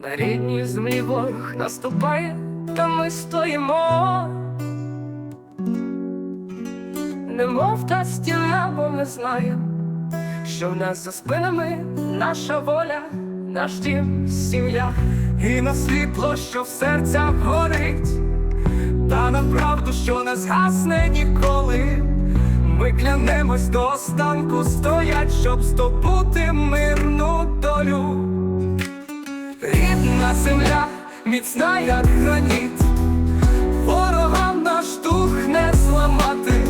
На рідній землі ворог наступає, та ми стоїмо. Немов та стіна, бо ми знаємо, що в нас за спинами наша воля, наш дім, сім'я, і на світло, що в серцях горить, та на правду, що не згасне ніколи. Ми клянемось до останку стоять, щоб здобути мирну долю. Земля, міцна, як граніт, ворогам наш дух не зламати.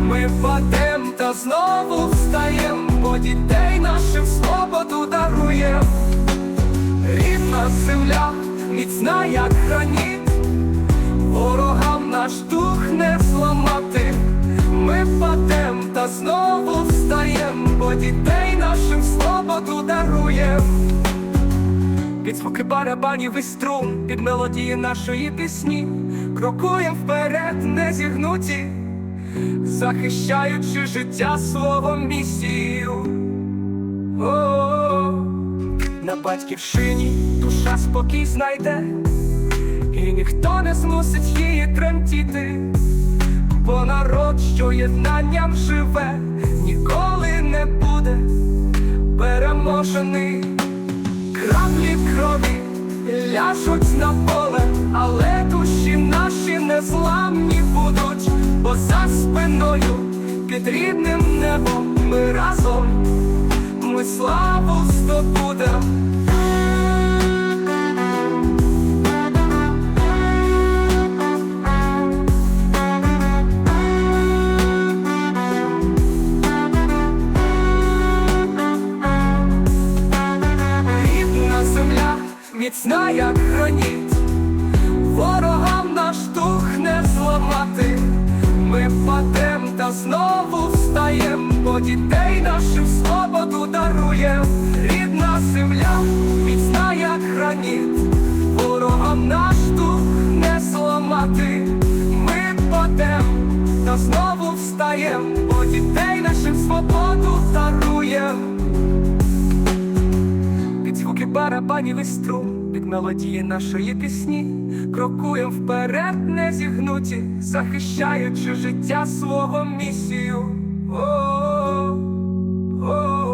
Ми впадем та знову встаєм, бо дітей нашим свободу даруєм. Рідна земля, міцна, як граніт, ворогам наш дух не зламати. Ми впадем та знову встаєм, бо дітей нашим свободу даруєм. Під звуки барабанів і струн, під мелодії нашої пісні, крокуєм вперед, не зігнуті, захищаючи життя словом місію. О, на батьківщині душа спокій знайде, і ніхто не змусить її тремтіти, бо народ, що єднанням живе, ніколи не буде переможений. Ляжуть на поле, але душі наші незламні будуть, бо за спиною під рідним небом ми разом, ми славу здобудем. Міцна, як граніт, ворогам наш дух не зламати. Ми впадем та знову встаєм, бо дітей нашим свободу даруєм. Рідна земля, міцна, як граніт, ворогам наш дух не зламати. Ми впадем та знову встаєм, бо дітей нашим свободу даруєм. Барабанів і струн, під мелодії нашої пісні, крокуєм вперед, не зігнуті, захищаючи життя свого місію. О, о,